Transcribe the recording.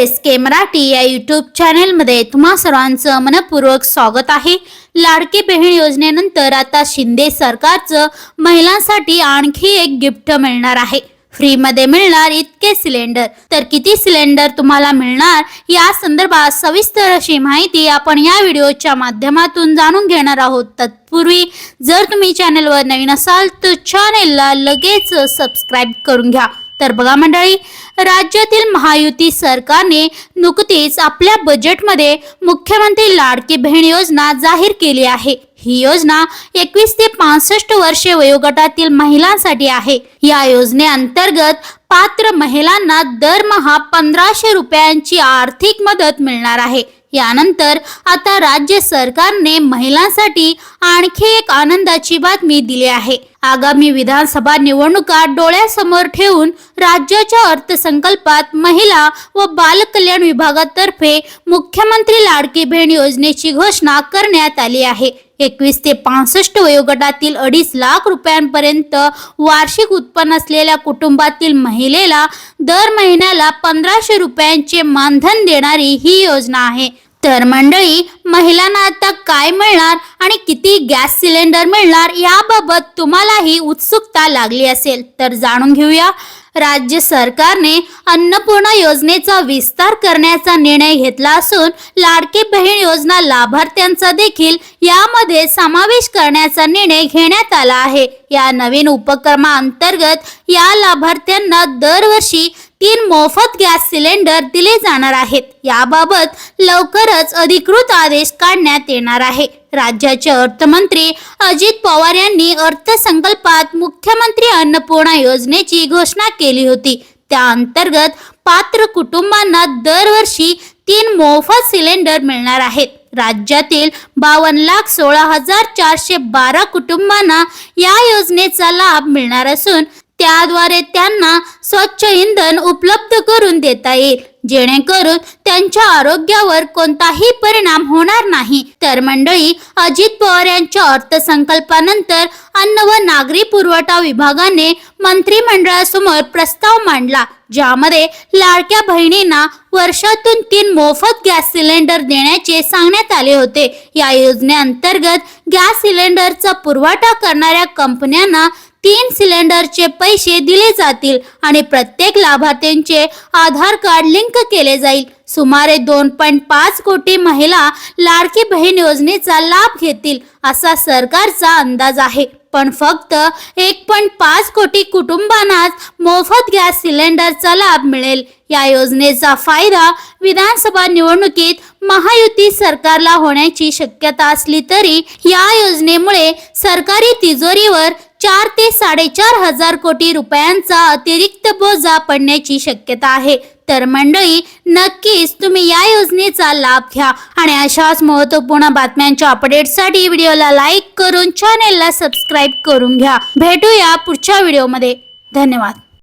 S के मराठी या YouTube चॅनेलमध्ये तुम्हा सर्वांचं मनपूर्वक स्वागत आहे. लाडकी बहीण योजनेनंतर आता शिंदे सरकारचं महिलांसाठी आणखी एक गिफ्ट मिळणार आहे. फ्रीमध्ये मिळणार इतके सिलेंडर तर किती सिलेंडर तुम्हाला मिळणार? या संदर्भात सविस्तर अशी माहिती आपण या व्हिडिओच्या माध्यमातून जाणून घेणार आहोत. तत्पूर्वी जर तुम्ही चॅनलवर नवीन असाल तर चॅनेलला लगेच सबस्क्राईब करून घ्या. तर बघा मंडळी राज्यातील महायुती सरकारने नुकतीच आपल्या बजेटमध्ये मुख्यमंत्री लाडकी बहीण योजना जाहीर केली आहे. ही योजना एकवीस ते पासष्ट वर्षे वयोगटातील महिलांसाठी आहे. या योजनेअंतर्गत पात्र महिलांना दरमहा पंधराशे रुपयांची आर्थिक मदत मिळणार आहे. यानंतर आता राज्य सरकारने महिलांसाठी आणखी एक आनंदाची बातमी दिली आहे. आगामी विधानसभा निवडणुका डोळ्यासमोर ठेवून राज्याच्या अर्थसंकल्पात महिला व बालकल्याण विभागातर्फे मुख्यमंत्री लाडकी बहीण योजनेची घोषणा करण्यात आली आहे. एकवीस ते पासष्ट वयोगटातील अडीच लाख रुपयांपर्यंत वार्षिक उत्पन्न असलेल्या कुटुंबातील महिलेला दर महिन्याला पंधराशे रुपयांचे मानधन देणारी ही योजना आहे. तर मंडळी महिलांना आता काय मिळणार आणि किती गॅस सिलेंडर मिळणार याबाबत तुम्हालाही उत्सुकता लागली असेल. तर जाणून घेऊया राज्य सरकारने अन्नपूर्णा योजनेचा विस्तार करण्याचा निर्णय घेतला असून लाडकी बहीण योजना लाभार्थ्यांचा देखील यामध्ये समावेश करण्याचा निर्णय घेण्यात आला आहे. या नवीन उपक्रमाअंतर्गत या लाभार्थ्यांना दरवर्षी तीन मोफत गॅस सिलेंडर दिले जाणार आहेत. याबाबत लवकरच अधिकृत आदेश काढण्यात येणार आहे. राज्याचे अर्थमंत्री अजित पवार यांनी अर्थसंकल्पात मुख्यमंत्री अन्नपूर्णा योजनेची घोषणा केली होती. त्या अंतर्गत पात्र कुटुंबांना दरवर्षी तीन मोफत सिलेंडर मिळणार आहेत. राज्यातील बावन्न लाख सोळा हजार चारशे बारा कुटुंबांना या योजनेचा लाभ मिळणार असून त्याद्वारे त्यांना स्वच्छ इंधन उपलब्ध करून देता येईल. जेणेकरून त्यांच्या आरोग्यावर कोणताही परिणाम होणार नाही. तर मंडळी अजित पवार यांच्या अर्थसंकल्पानंतर अन्न व नागरी पुरवठा विभागाने मंत्रिमंडळासमोर प्रस्ताव मांडला ज्यामध्ये लाडक्या बहिणींना वर्षातून तीन मोफत गॅस सिलेंडर देण्याचे सांगण्यात आले होते. या योजनेअंतर्गत गॅस सिलेंडरचा पुरवठा करणाऱ्या कंपन्यांना तीन सिलेंडरचे पैसे दिले जातील आणि प्रत्येक लाभार्थ्यांचे आधार कार्ड लिंक केले जाईल. सुमारे दोन पॉईंट पाच कोटी महिला लाडकी बहीण योजनेचा लाभ घेतील असा सरकारचा अंदाज आहे. पण फक्त एक पॉईंट पाच कोटी कुटुंबांनाच मोफत गॅस सिलेंडरचा लाभ मिळेल. या योजनेचा फायदा विधानसभा निवडणुकीत महायुती सरकारला होण्याची शक्यता असली तरी या योजनेमुळे सरकारी तिजोरीवर चार ते साडेचार हजार कोटी रुपयांचा अतिरिक्त बोजा पडण्याची शक्यता आहे. तर मंडळी नक्कीच तुम्ही या योजनेचा लाभ घ्या आणि अशाच महत्त्वपूर्ण बातम्यांच्या अपडेटसाठी व्हिडिओला लाईक करून चॅनेलला सबस्क्राईब करून घ्या. भेटूया पुढच्या व्हिडिओमध्ये. धन्यवाद.